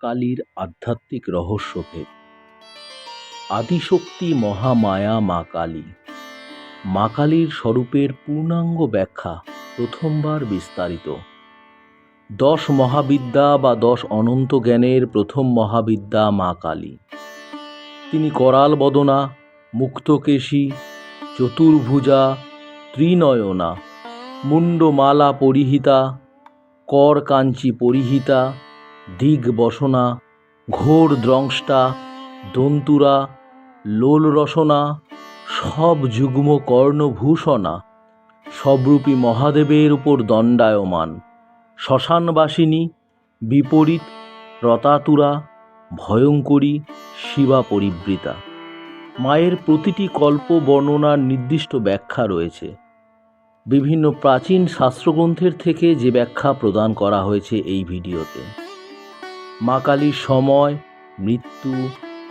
কালীর আধ্যাত্মিক রহস্যভেদ। আদিশক্তি মহামায়া মা কালী। মা কালীর স্বরূপের পূর্ণাঙ্গ ব্যাখ্যা প্রথমবার বিস্তারিত। দশ মহাবিদ্যা বা দশ অনন্ত জ্ঞানের প্রথম মহাবিদ্যা মা কালী। তিনি করাল বদনা, মুক্তকেশী, চতুর্ভুজা, ত্রিনয়না মুন্ডমালা পরিহিতা, কর কাঞ্চি পরিহিতা দিগ বসনা, ঘোর দ্রংষ্টা, দন্তুরা, লোল রসনা, সব যুগ্ম কর্ণভূষণা, সবরূপী মহাদেবের উপর দণ্ডায়মান, শ্মশানবাসিনী, বিপরীত রতাতুরা, ভয়ঙ্করী শিবা পরিবৃতা। মায়ের প্রতিটি কল্প, বর্ণনার নির্দিষ্ট ব্যাখ্যা রয়েছে। বিভিন্ন প্রাচীন শাস্ত্রগ্রন্থের থেকে যে ব্যাখ্যা প্রদান করা হয়েছে এই ভিডিওতে। মা কালীর সময়, মৃত্যু,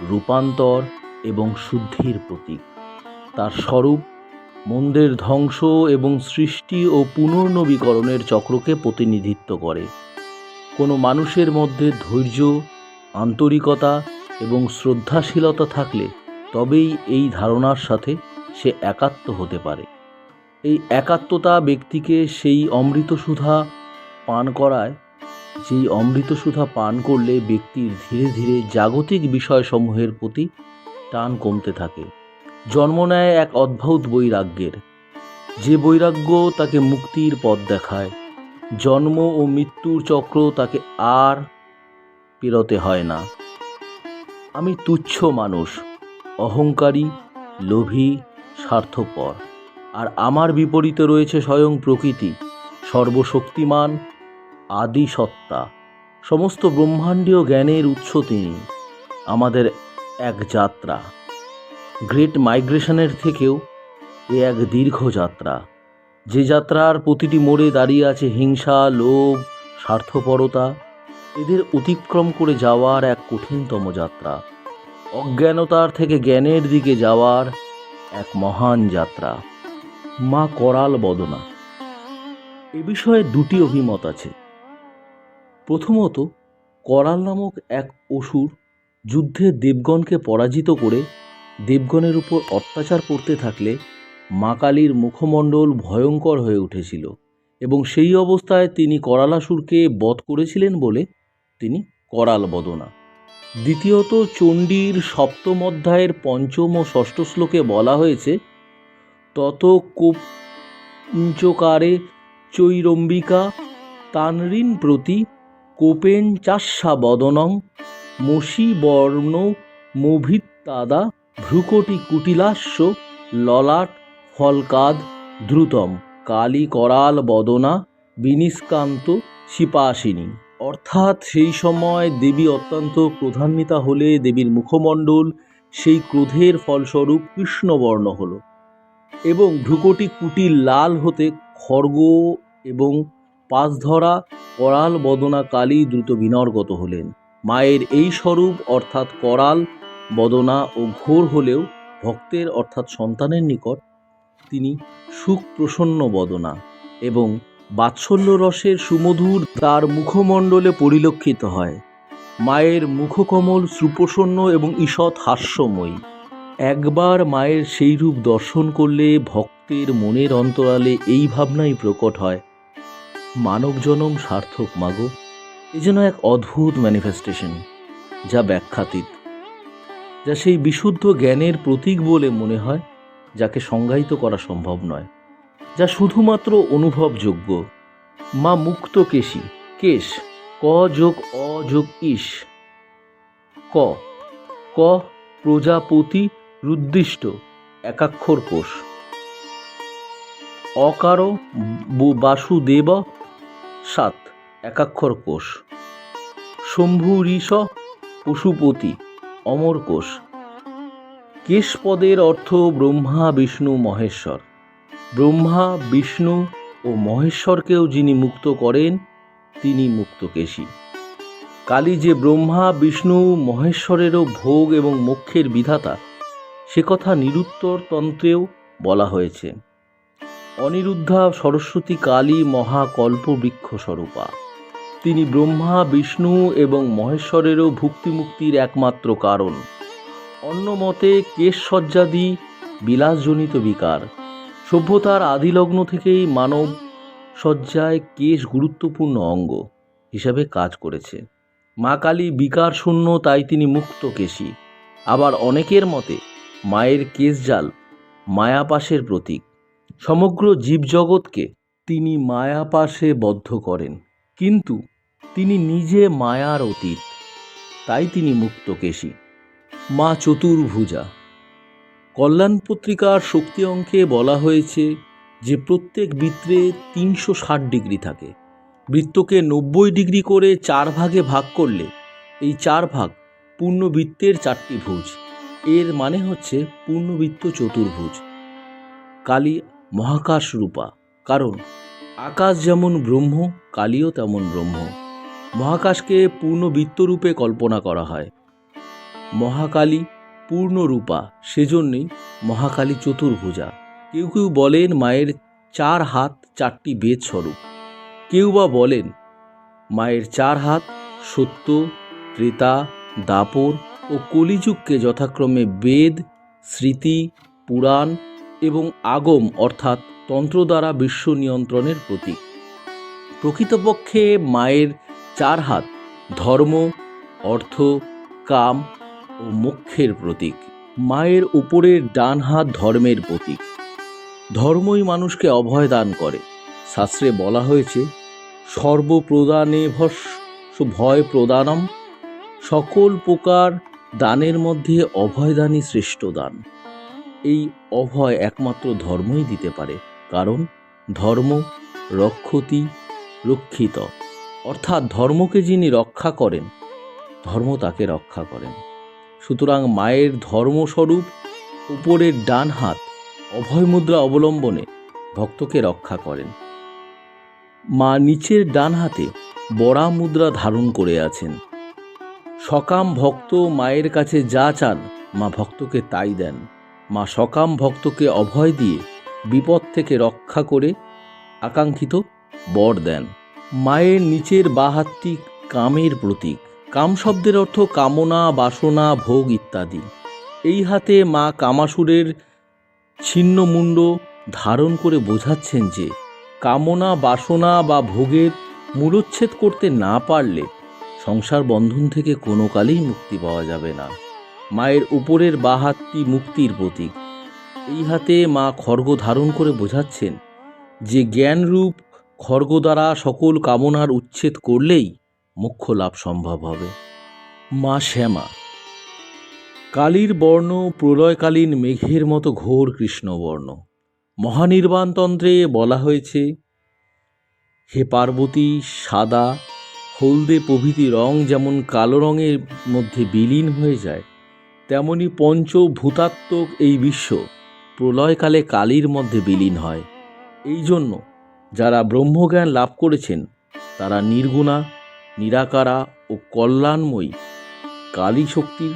রূপান্তর এবং শুদ্ধির প্রতীক। তার স্বরূপ মন্দের ধ্বংস এবং সৃষ্টি ও পুনর্নবীকরণের চক্রকে প্রতিনিধিত্ব করে। কোনো মানুষের মধ্যে ধৈর্য, আন্তরিকতা এবং শ্রদ্ধাশীলতা থাকলে তবেই এই ধারণার সাথে সে একাত্ম হতে পারে। এই একাত্মতা ব্যক্তিকে সেই অমৃতসুধা পান করায় যেই অমৃতসুধা পান করলে ব্যক্তির ধীরে ধীরে জাগতিক বিষয়সমূহের প্রতি টান কমতে থাকে। জন্ম নেয় এক অদ্ভুত বৈরাগ্যের। যে বৈরাগ্য তাকে মুক্তির পথ দেখায়। জন্ম ও মৃত্যুর চক্র তাকে আর পেরোতে হয় না। আমি তুচ্ছ মানুষ, অহংকারী, লোভী, স্বার্থপর। আর আমার বিপরীতে রয়েছে স্বয়ং প্রকৃতি, সর্বশক্তিমান আদি সত্তা সমস্ত ব্রহ্মাণ্ডীয় জ্ঞানের উৎস তিনি, আমাদের এক যাত্রা। গ্রেট মাইগ্রেশনের থেকেও এ এক দীর্ঘ যাত্রা। যে যাত্রার প্রতিটি মোড়ে দাঁড়িয়ে আছে হিংসা, লোভ, স্বার্থপরতা, এদের অতিক্রম করে যাওয়ার এক কঠিনতম যাত্রা। অজ্ঞানতার থেকে জ্ঞানের দিকে যাওয়ার এক মহান যাত্রা। মা করাল বদনা। এ বিষয়ে দুটি অভিমত আছে। প্রথমত, করাল নামক এক অসুর যুদ্ধে দেবগণকে পরাজিত করে দেবগণের উপর অত্যাচার করতে থাকলে মা কালীর মুখমণ্ডল ভয়ঙ্কর হয়ে উঠেছিল এবং সেই অবস্থায় তিনি করালাসুরকে বধ করেছিলেন বলে তিনি করাল বদনা। দ্বিতীয়ত, চণ্ডীর সপ্তম অধ্যায়ের পঞ্চম ও ষষ্ঠ শ্লোকে বলা হয়েছে, তত কোপঞ্চকারে চৈরম্বিকা তানরিন প্রতি কোপেন চাস্যা বদনং মসি বর্ণ মোভিত্তাদা ভ্রুকটি কুটিলাস্য, ললাট ফলকাদ দ্রুতম, কালী করাল বদনা, বিনিষ্কান্ত শিপাসিনী। অর্থাৎ সেই সময় দেবী অত্যন্ত ক্রোধান্বিতা হলে দেবীর মুখমণ্ডল সেই ক্রোধের ফলস্বরূপ কৃষ্ণবর্ণ হল এবং ভ্রুকটি কুটি লাল হতে খর্গ এবং পাশ ধরা করাল বদনা কালী দ্রুত বিনর্গত হলেন। মায়ের এই স্বরূপ অর্থাৎ করাল, বদনা ও ঘোর হলেও ভক্তের অর্থাৎ সন্তানের নিকট তিনি সুখ প্রসন্ন বদনা এবং বাৎসল্য রসের সুমধুর তার মুখমণ্ডলে পরিলক্ষিত হয়। মায়ের মুখকমল সুপ্রসন্ন এবং ঈষৎ হাস্যময়ী। একবার মায়ের সেই রূপ দর্শন করলে ভক্তের মনের অন্তরালে এই ভাবনাই প্রকট হয় মানব জনম সার্থক মাগো। এ যেন এক অদ্ভুত ম্যানিফেস্টেশন যা ব্যাখ্যাতীত, যা সেই বিশুদ্ধ জ্ঞানের প্রতীক বলে মনে হয়, যাকে সংজ্ঞায়িত করা সম্ভব নয়, যা শুধুমাত্র অনুভবযোগ্য। মা মুক্ত কেশী, কেশ, ক যোগ অ যোগ ইস ক ক প্রজাপতি রুদ্দিষ্ট, একাক্ষর কোষ। অকার বাসুদেব সাত, একাক্ষর কোষ। শম্ভু ঋষ, পশুপতি, অমর কোষ। কেশপদের অর্থ ব্রহ্মা, বিষ্ণু, মহেশ্বর। ব্রহ্মা, বিষ্ণু ও মহেশ্বরকেও যিনি মুক্ত করেন, তিনি মুক্তকেশী কালী যে ব্রহ্মা, বিষ্ণু, মহেশ্বরেরও ভোগ এবং মোক্ষের বিধাতা, সে কথা নিরুত্তর তন্ত্রেও বলা হয়েছে। অনিরুদ্ধা সরস্বতী কালী মহাকল্পবৃক্ষ স্বরূপা তিনি ব্রহ্মা, বিষ্ণু এবং মহেশ্বরেরও ভুক্তিমুক্তির একমাত্র কারণ। অন্য মতে কেশসজ্জাদি বিলাসজনিত বিকার। সভ্যতার আদিলগ্ন থেকেই মানব সজ্জায় কেশ গুরুত্বপূর্ণ অঙ্গ হিসাবে কাজ করেছে। মা কালী বিকার শূন্য, তাই তিনি মুক্ত কেশী। আবার অনেকের মতে মায়ের কেশজাল মায়াপাশের প্রতীক। সমগ্র জীবজগৎকে তিনি মায়াপাশে বদ্ধ করেন। কিন্তু তিনি নিজে মায়ার অতীত, তাই তিনি মুক্ত কেশী মা চতুর্ভুজা, কল্যাণ পত্রিকার শক্তি অঙ্কে বলা হয়েছে যে, প্রত্যেক বৃত্তে তিনশো ষাট ডিগ্রি থাকে। বৃত্তকে নব্বই ডিগ্রি করে চার ভাগে ভাগ করলে এই চার ভাগ পূর্ণবৃত্তের চারটি ভুজ। এর মানে হচ্ছে পূর্ণবৃত্ত চতুর্ভুজ। কালী মহাকাশ রূপা কারণ আকাশ যেমন ব্রহ্ম, কালীও তেমন ব্রহ্ম। মহাকাশকে পূর্ণবৃত্তরূপে কল্পনা করা হয়। মহাকালী পূর্ণরূপা, সেজন্যই মহাকালী চতুর্ভুজা। কেউ কেউ বলেন মায়ের চার হাত চারটি বেদ স্বরূপ। কেউ বা বলেন মায়ের চার হাত সত্য, ত্রেতা, দাপর ও কলিযুগকে যথাক্রমে বেদ, স্মৃতি, পুরাণ এবং আগম অর্থাৎ তন্ত্র দ্বারা বিশ্ব নিয়ন্ত্রণের প্রতীক। প্রকৃতপক্ষে মায়ের চার হাত ধর্ম, অর্থ, কাম ও মোক্ষের প্রতীক। মায়ের উপরের ডান হাত ধর্মের প্রতীক। ধর্মই মানুষকে অভয় দান করে। শাস্ত্রে বলা হয়েছে, সর্বপ্রদানে ভস ভয় প্রদানম। সকল প্রকার দানের মধ্যে অভয়দানই শ্রেষ্ঠ দান। এই অভয় একমাত্র ধর্মই দিতে পারে, কারণ ধর্ম রক্ষতি রক্ষিত। অর্থাৎ ধর্মকে যিনি রক্ষা করেন, ধর্ম তাকে রক্ষা করেন। সুতরাং মায়ের ধর্মস্বরূপ উপরের ডান হাত অভয় মুদ্রা অবলম্বনে ভক্তকে রক্ষা করেন। মা নিচের ডান হাতে বড়া মুদ্রা ধারণ করে আছেন। সকাম ভক্ত মায়ের কাছে যা চান, মা ভক্তকে তাই দেন। মা সকাম ভক্তকে অভয় দিয়ে বিপদ থেকে রক্ষা করে আকাঙ্ক্ষিত বর দেন। মায়ের নিচের বা হাতটি কামের প্রতীক। কাম শব্দের অর্থ কামনা, বাসনা, ভোগ ইত্যাদি। এই হাতে মা কামাসুরের ছিন্নমুণ্ড ধারণ করে বোঝাচ্ছেন যে, কামনা, বাসনা বা ভোগের মূলোচ্ছেদ করতে না পারলে সংসার বন্ধন থেকে কোনো কালেই মুক্তি পাওয়া যাবে না। মায়ের উপরের বা হাতটি মুক্তির প্রতীক। এই হাতে মা খর্গ ধারণ করে বোঝাচ্ছেন যে জ্ঞানরূপ খর্গ দ্বারা সকল কামনার উচ্ছেদ করলেই মোক্ষ লাভ সম্ভব হবে। মা শ্যামা, কালীর বর্ণ প্রলয়কালীন মেঘের মতো ঘোর কৃষ্ণবর্ণ। মহানির্বাণতন্ত্রে বলা হয়েছে, হে পার্বতী, সাদা, হলদে প্রভৃতি রং যেমন কালো রঙের মধ্যে বিলীন হয়ে যায় তেমনি পঞ্চভূতাত্মক এই বিশ্ব প্রলয়কালে কালীর মধ্যে বিলীন হয়। এই জন্য যারা ব্রহ্মজ্ঞান লাভ করেছেন, তারা নির্গুণা, নিরাকারা ও কল্যাণময়ী কালী শক্তির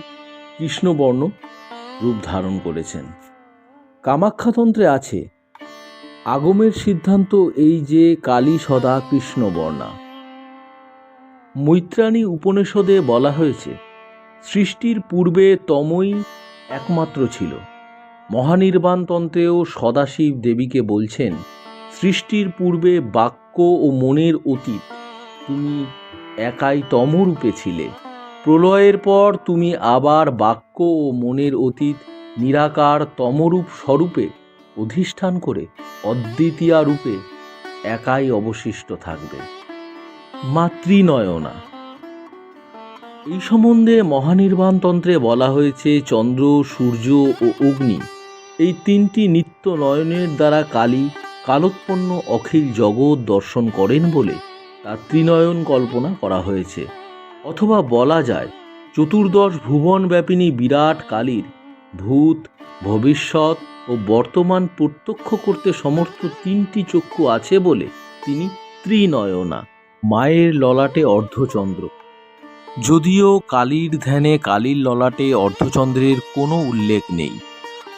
কৃষ্ণবর্ণ রূপ ধারণ করেছেন। কামাখ্যাতন্ত্রে আছে, আগমের সিদ্ধান্ত এই যে কালী সদা কৃষ্ণবর্ণা। মৈত্রাণী উপনিষদে বলা হয়েছে সৃষ্টির পূর্বে তমই একমাত্র ছিল। মহানির্বাণতন্ত্রেও সদাশিব দেবীকে বলছেন, সৃষ্টির পূর্বে বাক্য ও মনের অতীত, তুমি একাই তমরূপে ছিলে। প্রলয়ের পর তুমি আবার বাক্য ও মনের অতীত নিরাকার তমরূপ স্বরূপে অধিষ্ঠান করে অদ্বিতীয়া রূপে একাই অবশিষ্ট থাকবে। মাতৃনয়না এই সম্বন্ধে মহানির্বাণতন্ত্রে বলা হয়েছে, চন্দ্র, সূর্য ও অগ্নি। এই তিনটি নিত্য নয়নের দ্বারা কালী, কালোৎপন্ন অখিল জগৎ দর্শন করেন বলে তার ত্রিনয়ন কল্পনা করা হয়েছে। অথবা বলা যায়, চতুর্দশ ভুবন ব্যাপিনী বিরাট কালীর ভূত, ভবিষ্যৎ ও বর্তমান প্রত্যক্ষ করতে সমর্থ তিনটি চক্ষু আছে বলে তিনি ত্রিনয়না, মায়ের ললাটে অর্ধচন্দ্র। যদিও কালীর ধ্যানে কালীর ললাটে অর্ধচন্দ্রের কোনো উল্লেখ নেই।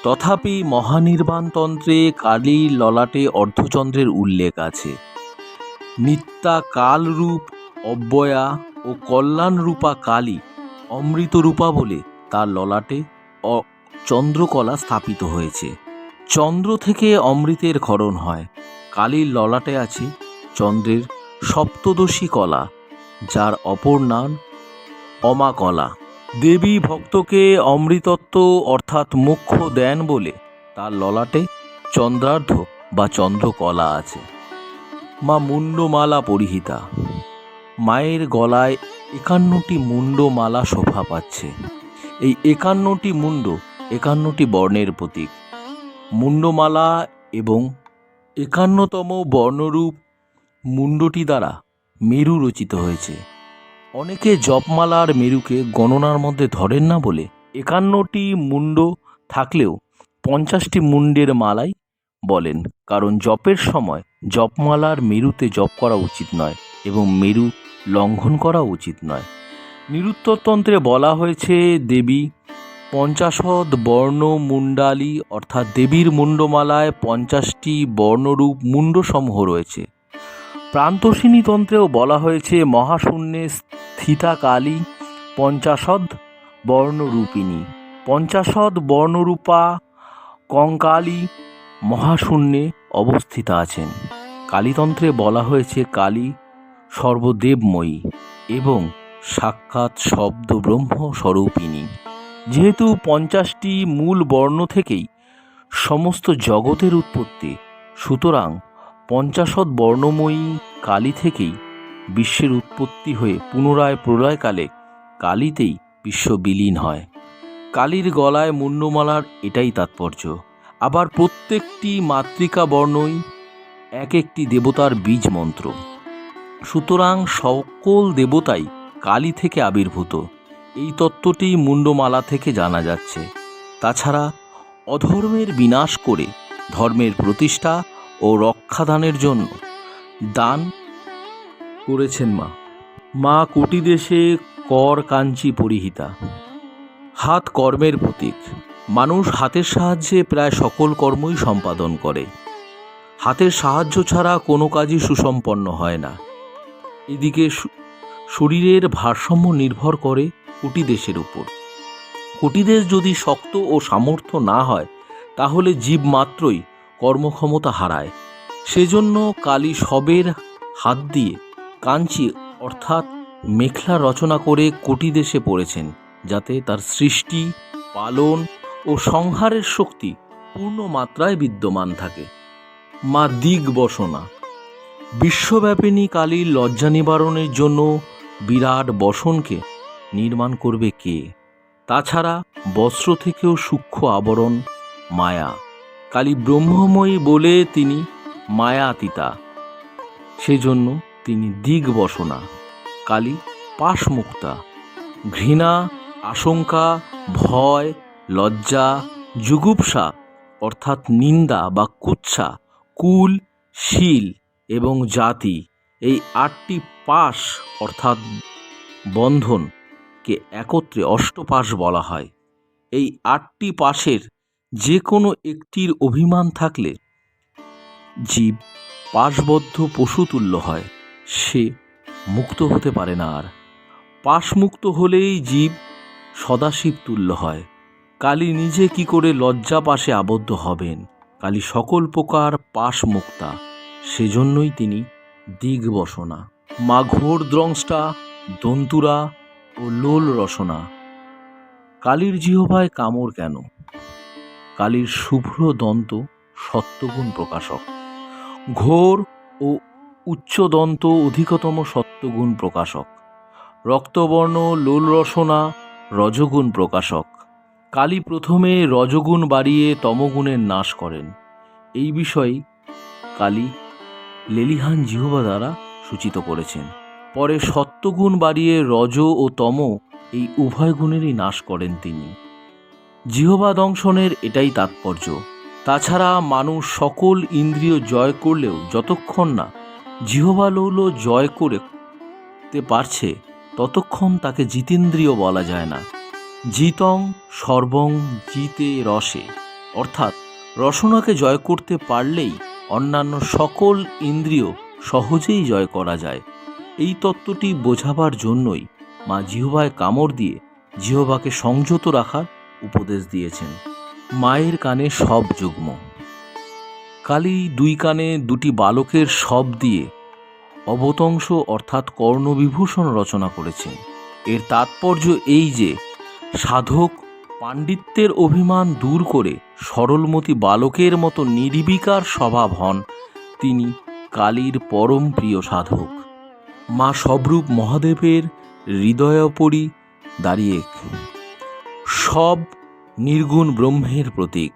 তথাপি মহানির্বাণতন্ত্রে কালীর ললাটে অর্ধচন্দ্রের উল্লেখ আছে। নিত্যা কালরূপ অব্যয়া ও কল্যাণরূপা কালী অমৃতরূপা বলে তার ললাটে চন্দ্রকলা স্থাপিত হয়েছে। চন্দ্র থেকে অমৃতের ক্ষরণ হয়। কালীর ললাটে আছে চন্দ্রের সপ্তদশী কলা, যার অপর নাম অমাকলা দেবী ভক্তকে অমৃতত্ব অর্থাৎ মুখ্য দেন বলে তার ললাটে চন্দ্রার্ধ বা চন্দ্রকলা আছে। মা মুন্ডমালা পরিহিতা। মায়ের গলায় একান্নটি মুন্ডমালা শোভা পাচ্ছে। এই একান্নটি মুন্ড একান্নটি বর্ণের প্রতীক। মুন্ডমালা এবং একান্নতম বর্ণরূপ মুন্ডটি দ্বারা মেরু রচিত হয়েছে। অনেকে জপমালার মেরুকে গণনার মধ্যে ধরেন না বলে একান্নটি মুন্ড থাকলেও পঞ্চাশটি মুন্ডের মালাই বলেন, কারণ জপের সময় জপমালার মেরুতে জপ করা উচিত নয় এবং মেরু লঙ্ঘন করা উচিত নয়। নিরুত্তরতন্ত্রে বলা হয়েছে, দেবী পঞ্চাশদ বর্ণ মুন্ডালি অর্থাৎ দেবীর মুন্ডমালায় পঞ্চাশটি বর্ণরূপ মুন্ডসমূহ রয়েছে। প্রান্তসিনী তন্ত্রেও বলা হয়েছে, মহাশূন্যে স্থিতা কালী পঞ্চাশদ বর্ণরূপিণী। পঞ্চাশদ বর্ণরূপা কঙ্কালী মহাশূন্যে অবস্থিত আছেন। কালীতন্ত্রে বলা হয়েছে, কালী সর্বদেবময়ী এবং সাক্ষাৎ শব্দ ব্রহ্ম স্বরূপিণী যেহেতু পঞ্চাশটি মূল বর্ণ থেকেই সমস্ত জগতের উৎপত্তি, সুতরাং পঞ্চাশদ বর্ণময়ী কালী থেকেই বিশ্বের উৎপত্তি হয়ে পুনরায় প্রলয়কালে কালীতেই বিশ্ব বিলীন হয়। কালীর গলায় মুন্ডমালার এটাই তাৎপর্য। আবার প্রত্যেকটি মাতৃকা বর্ণই এক একটি দেবতার বীজ মন্ত্র। সুতরাং সকল দেবতাই কালী থেকে আবির্ভূত। এই তত্ত্বটি মুন্ডমালা থেকে জানা যাচ্ছে। তাছাড়া অধর্মের বিনাশ করে ধর্মের প্রতিষ্ঠা ও রক্ষাদানের জন্য দান করেছেন মা। মা কুটিদেশে কর কাঞ্চি পরিহিতা। হাত কর্মের প্রতীক। মানুষ হাতের সাহায্যে প্রায় সকল কর্মই সম্পাদন করে। হাতের সাহায্য ছাড়া কোনো কাজই সুসম্পন্ন হয় না। এদিকে শরীরের ভারসাম্য নির্ভর করে কুটিদেশের উপর। কুটিদেশ যদি শক্ত ও সামর্থ্য না হয়, তাহলে জীব মাত্রই কর্মক্ষমতা হারায়। সেজন্য কালী সবের হাত দিয়ে কাঞ্চি অর্থাৎ মেখলা রচনা করে কোটি দেশে পড়েছেন, যাতে তার সৃষ্টি, পালন ও সংহারের শক্তি পূর্ণ মাত্রায় বিদ্যমান থাকে। মা দিগ বসনা বিশ্বব্যাপিনী কালীর লজ্জা নিবারণের জন্য বিরাট বসনকে নির্মাণ করবে কে? তাছাড়া বস্ত্র থেকেও সূক্ষ্ম আবরণ মায়া। কালী ব্রহ্মময়ী বলে তিনি মায়াতীতা। সেজন্য তিনি দিগবসনা, কালী পাশমুক্তা। ঘৃণা, আশঙ্কা, ভয়, লজ্জা, জুগুপ্সা, অর্থাৎ নিন্দা বা কুচ্ছা কুল, শীল এবং জাতি, এই আটটি পাশ অর্থাৎ বন্ধনকে একত্রে অষ্টপাশ বলা হয়। এই আটটি পাশের যে কোনো একটির অভিমান থাকলে জীব পাশবদ্ধ পশুতুল্য হয়, সে মুক্ত হতে পারে না আর। পাশমুক্ত হলেই জীব সদাশিব তুল্য হয়। কালী নিজে কি করে লজ্জা পাশে আবদ্ধ হবেন? কালী সকল প্রকার পাশ মুক্তা সেজন্যই তিনি দিগবসনা। মাঘোর দ্রংষ্টা দন্তুরা ও লোল রসনা। কালীর জিহবায় কামড় কেন? কালীর শুভ্র দন্ত সত্যগুণ প্রকাশক। ঘোর ও উচ্চদন্ত অধিকতম সত্যগুণ প্রকাশক। রক্তবর্ণ, লোল রসনা, রজগুণ প্রকাশক। কালী প্রথমে রজগুণ বাড়িয়ে তমগুণের নাশ করেন। এই বিষয়ে কালী লেলিহান জিহবা দ্বারা সূচিত করেছেন। পরে সত্যগুণ বাড়িয়ে রজ ও তম এই উভয় গুণেরই নাশ করেন তিনি। জিহবা দংশনের এটাই তাৎপর্য। তাছাড়া মানুষ সকল ইন্দ্রিয় জয় করলেও যতক্ষণ না জিহবা লৌল জয় করতে পারছে, ততক্ষণ তাকে জিতেন্দ্রিয় বলা যায় না। জিতং সর্বং জিতে রসে। অর্থাৎ রসনাকে জয় করতে পারলেই অন্যান্য সকল ইন্দ্রিয় সহজেই জয় করা যায়। এই তত্ত্বটি বোঝাবার জন্যই মা জিহবায় কামড় দিয়ে জিহবাকে সংযত রাখার উপদেশ দিয়েছেন। মায়ের কানে সব যুগ্ম। কালী দুই কানে দুটি বালকের সব দিয়ে অবতংশ অর্থাৎ কর্ণবিভূষণ রচনা করেছেন। এর তাৎপর্য এই যে, সাধক পাণ্ডিত্যের অভিমান দূর করে সরলমতি বালকের মতো নির্বিকার স্বভাব হন তিনি কালীর পরম প্রিয় সাধক। মা সবরূপ মহাদেবের হৃদয়োপরি দাঁড়িয়ে সব নির্গুণ ব্রহ্মের প্রতীক।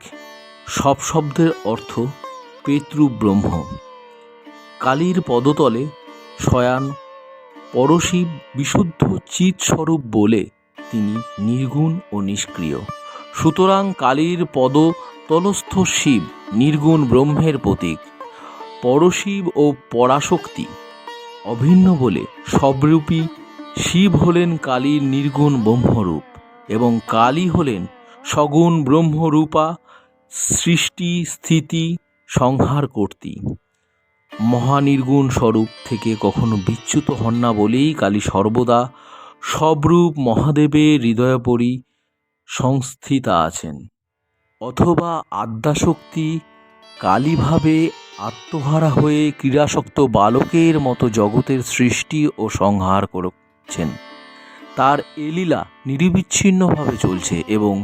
সব শব্দের অর্থ পেতৃ ব্রহ্ম। কালীর পদতলে শয়ান পরশিব বিশুদ্ধ চিৎ স্বরূপ বলে তিনি নির্গুণ ও নিষ্ক্রিয়। সুতরাং কালীর পদ তলস্থ শিব নির্গুণ ব্রহ্মের প্রতীক। পরশিব ও পরাশক্তি অভিন্ন বলে সবরূপী শিব হলেন কালীর নির্গুণ ব্রহ্মরূপ। এবং কালী হলেন সগুণ ব্রহ্মরূপা সৃষ্টি স্থিতি সংহার কর্তী। মহানির্গুণ স্বরূপ থেকে কখনো বিচ্যুত হন না বলেই কালী সর্বদা সবরূপ মহাদেবের হৃদয়পরি সংস্থিতা আছেন। অথবা আদ্যাশক্তি কালীভাবে আত্মহারা হয়ে ক্রীড়াসক্ত বালকের মতো জগতের সৃষ্টি ও সংহার করছেন। তার এলীলা নিরবিচ্ছিন্নভাবে চলছে এবং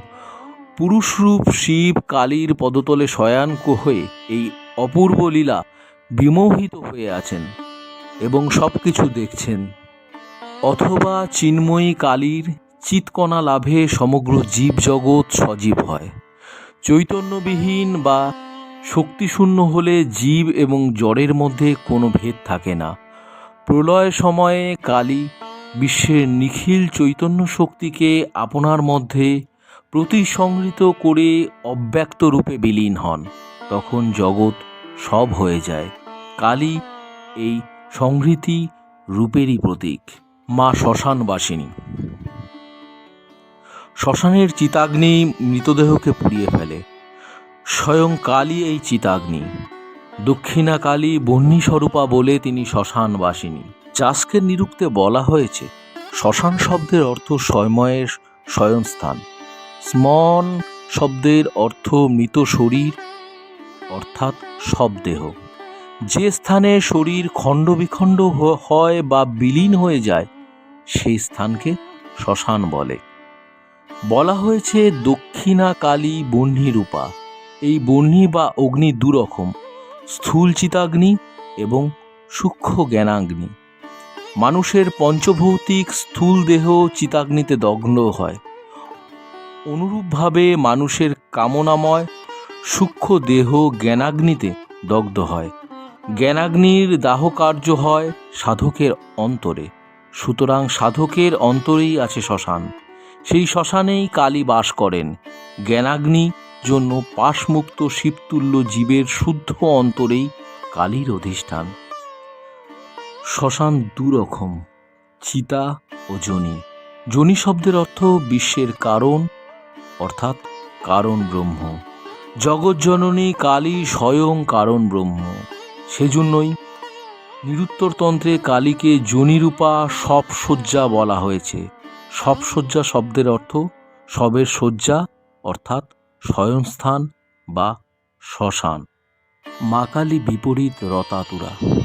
পুরুষরূপ শিব কালীর পদতলে শয়ানক হয়ে এই অপূর্ব লীলা বিমোহিত হয়ে আছেন এবং সব কিছু দেখছেন। অথবা চিন্ময়ী কালীর চিৎকণা লাভে সমগ্র জীবজগৎ সজীব হয়। চৈতন্যবিহীন বা শক্তিশূন্য হলে জীব এবং জড়ের মধ্যে কোনো ভেদ থাকে না। প্রলয় সময়ে কালী বিশ্বের নিখিল চৈতন্য শক্তিকে আপনার মধ্যে প্রতিসংহৃত করে অব্যক্ত রূপে বিলীন হন, তখন জগৎ সব হয়ে যায়। কালী এই সংহৃতি রূপেরই প্রতীক। মা শ্মশানবাসিনী শ্মশানের চিতাগ্নি মৃতদেহকে পুড়িয়ে ফেলে। স্বয়ং কালী এই চিতাগ্নি। দক্ষিণা কালী বহ্নি স্বরূপা বলে তিনি শ্মশানবাসিনী চাষকের নিরুক্তে বলা হয়েছে, শ্মশান শব্দের অর্থ স্বয়ময়ের শয়নস্থান। স্মন শব্দের অর্থ মৃত শরীর, অর্থাৎ সব দেহ যে স্থানে শরীর খণ্ড বিখণ্ড হয় বা বিলীন হয়ে যায়, সেই স্থানকে শ্মশান বলে। বলা হয়েছে দক্ষিণা কালী বহ্নি রূপা এই বহ্নি বা অগ্নি দুরকম স্থূল চিতাগ্নি এবং সূক্ষ্ম জ্ঞানাগ্নি মানুষের পঞ্চভৌতিক স্থূল দেহ চিতাগ্নিতে দগ্ন হয়। অনুরূপভাবে মানুষের কামনাময়, সূক্ষ্ম দেহ জ্ঞানাগ্নিতে দগ্ধ হয়। জ্ঞানাগ্নির দাহ কার্য হয় সাধকের অন্তরে। সুতরাং সাধকের অন্তরেই আছে শ্মশান। সেই শ্মশানেই কালী বাস করেন। জ্ঞানাগ্নি জন্য পাশমুক্ত শিবতুল্য জীবের শুদ্ধ অন্তরেই কালীর অধিষ্ঠান। শ্মশান দুরকম, চিতা ও জনি। জনি শব্দের অর্থ বিশ্বের কারণ, অর্থাৎ কারণ ব্রহ্ম। জগজ্জননী কালী স্বয়ং কারণ ব্রহ্ম। সেজন্যই নিরুত্তরতন্ত্রে কালীকে জনিরূপা শয্যা বলা হয়েছে। সব শয্যা শব্দের অর্থ সবের শয্যা, অর্থাৎ স্বয়ংস্থান বা শ্মশান। মা কালী বিপরীত রতাতুরা।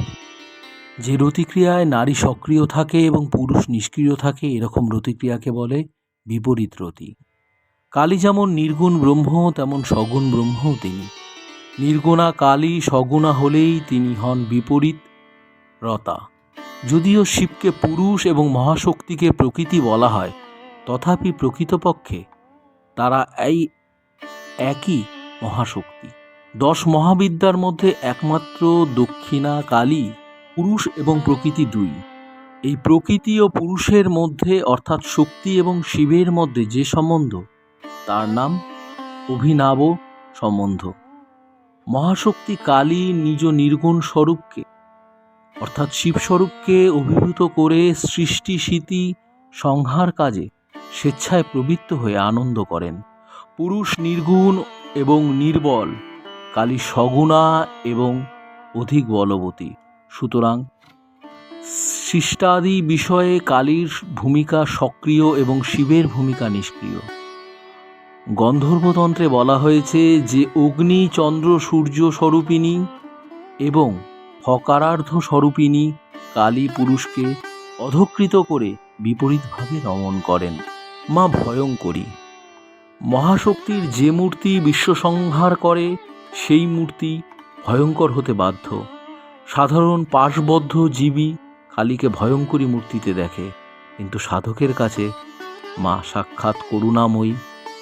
যে রতিক্রিয়ায় নারী সক্রিয় থাকে এবং পুরুষ নিষ্ক্রিয় থাকে, এরকম রতিক্রিয়াকে বলে বিপরীত রতি। কালী যেমন নির্গুণ ব্রহ্ম, তেমন সগুণ ব্রহ্মও তিনি। নির্গুণা কালী, সগুণা হলেই তিনি হন বিপরীত রতা। যদিও শিবকে পুরুষ এবং মহাশক্তিকে প্রকৃতি বলা হয়, তথাপি প্রকৃতপক্ষে তারা এই একই মহাশক্তি। দশ মহাবিদ্যার মধ্যে একমাত্র দক্ষিণা কালী। পুরুষ এবং প্রকৃতি দুই। এই প্রকৃতি ও পুরুষের মধ্যে, অর্থাৎ শক্তি এবং শিবের মধ্যে যে সম্বন্ধ, তার নাম অভিনাব সম্বন্ধ। মহাশক্তি কালী নিজ নির্গুণ স্বরূপকে, অর্থাৎ শিবস্বরূপকে অভিভূত করে সৃষ্টি, স্মৃতি, সংহার কাজে স্বেচ্ছায় প্রবৃত্ত হয়ে আনন্দ করেন। পুরুষ নির্গুণ এবং নির্বল, কালী সগুণা এবং অধিক বলবতী। সুতরাং সৃষ্টাদি বিষয়ে কালীর ভূমিকা সক্রিয় এবং শিবের ভূমিকা নিষ্ক্রিয়। গন্ধর্বতন্ত্রে বলা হয়েছে যে অগ্নি, চন্দ্র, সূর্য স্বরূপিণী এবং হকারার্ধ স্বরূপিণী কালী পুরুষকে অধকৃত করে বিপরীতভাবে দমন করেন। মা ভয়ঙ্করী। মহাশক্তির যে মূর্তি বিশ্ব সংহার করে, সেই মূর্তি ভয়ঙ্কর হতে বাধ্য। সাধারণ পাশবদ্ধ জীবী কালীকে ভয়ঙ্করী মূর্তিতে দেখে, কিন্তু সাধকের কাছে মা সাক্ষাৎ করুণাময়ী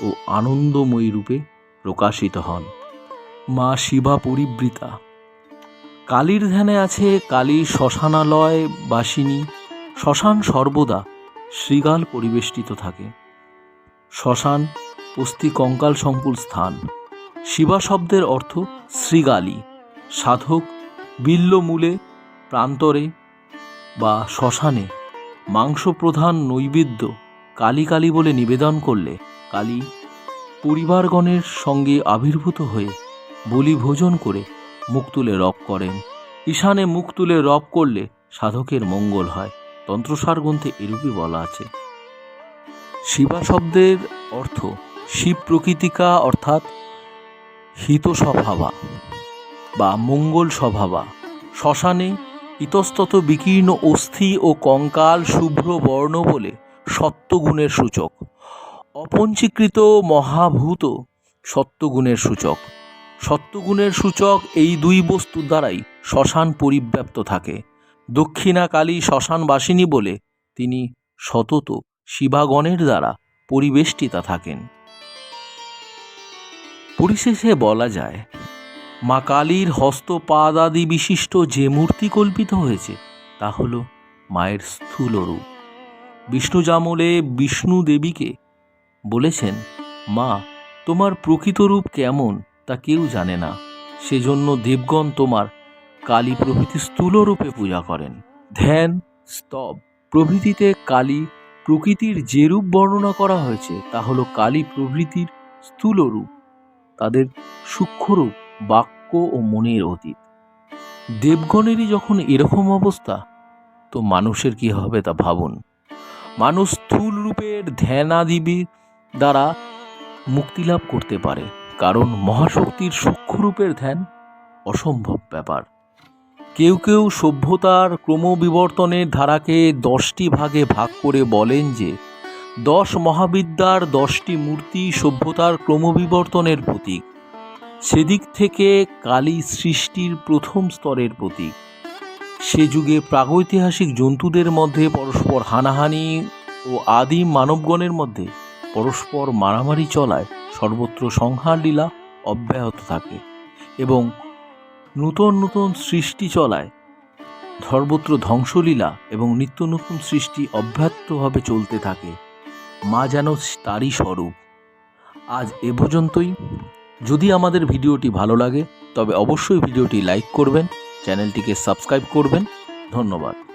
ও আনন্দময়ী রূপে প্রকাশিত হন। মা শিবা পরিবৃতা। কালীর ধ্যানে আছে কালী শ্মশানালয় বাসিনী। শ্মশান সর্বদা শৃগাল পরিবেষ্টিত থাকে। শ্মশান অস্থি কঙ্কাল সংকুল স্থান। শিবা শব্দের অর্থ শ্রীগালী সাধক বিল্লমূলে প্রান্তরে বা শ্মশানে মাংস প্রধান নৈবেদ্য কালী কালী বলে নিবেদন করলে কালী পরিবারগণের সঙ্গে আবির্ভূত হয়ে বলি ভোজন করে মুখ তুলে রব করেন। ঈশানে মুখ তুলে রব করলে সাধকের মঙ্গল হয়। তন্ত্রসার গ্রন্থে এরূপই বলা আছে। শিবা শব্দের অর্থ শিব প্রকৃতিকা অর্থাৎ হিত স্বভাবা বা মঙ্গল স্বভাবা। শ্মশানে ইতস্তত বিকীর্ণ অস্থি ও কঙ্কাল শুভ্র বর্ণ বলে সত্যগুণের সূচক। অপঞ্চীকৃত মহাভূত সত্যগুণের সূচক। সত্যগুণের সূচক এই দুই বস্তু দ্বারাই শ্মশান পরিব্যাপ্ত থাকে। দক্ষিণা কালী শ্মশানবাসিনী বলে তিনি সতত শিবাগণের দ্বারা পরিবেষ্টিতা থাকেন। পরিশেষে বলা যায় মা কালীর হস্তপাদাদি বিশিষ্ট যে মূর্তি কল্পিত হয়েছে, তা হল মায়ের স্থূল রূপ। বিষ্ণু জামলে বিষ্ণু দেবীকে বলেছেন, মা, তোমার প্রকৃত রূপ কেমন তা কেউ জানে না। সেজন্য দেবগণ তোমার কালী প্রভৃতি স্থূল রূপে পূজা করেন। ধ্যান, স্তব, প্রভৃতিতে কালী প্রকৃতির যে রূপ বর্ণনা করা হয়েছে, তা হলো কালী প্রভৃতির স্থূল রূপ। তাদের সূক্ষ্মরূপ বাক্য ও মনের অতীত। দেবগণেরই যখন এরকম অবস্থা, তো মানুষের কি হবে তা ভাবুন। মানুষ স্থূল রূপের ধ্যানাদিবির দ্বারা মুক্তিলাভ করতে পারে, কারণ মহাশক্তির সূক্ষ্মরূপের ধ্যান অসম্ভব ব্যাপার। কেউ কেউ সভ্যতার ক্রমবিবর্তনের ধারাকে দশটি ভাগে ভাগ করে বলেন যে, দশ মহাবিদ্যার দশটি মূর্তি সভ্যতার ক্রমবিবর্তনের প্রতীক। সেদিক থেকে কালী সৃষ্টির প্রথম স্তরের প্রতীক। সে যুগে প্রাগৈতিহাসিক জন্তুদের মধ্যে পরস্পর হানাহানি ও আদিম মানবগণের মধ্যে পরস্পর মারামারি চলায় সর্বত্র সংহার লীলা অব্যাহত থাকে এবং নূতন নূতন সৃষ্টি চলায়। সর্বত্র ধ্বংসলীলা এবং নিত্য নতুন সৃষ্টি অব্যাহতভাবে চলতে থাকে। মা যেন তারই স্বরূপ। আজ এ পর্যন্তই। যদি আমাদের ভিডিওটি ভালো লাগে তবে অবশ্যই ভিডিওটি লাইক করবেন চ্যানেলটিকে সাবস্ক্রাইব করবেন। ধন্যবাদ।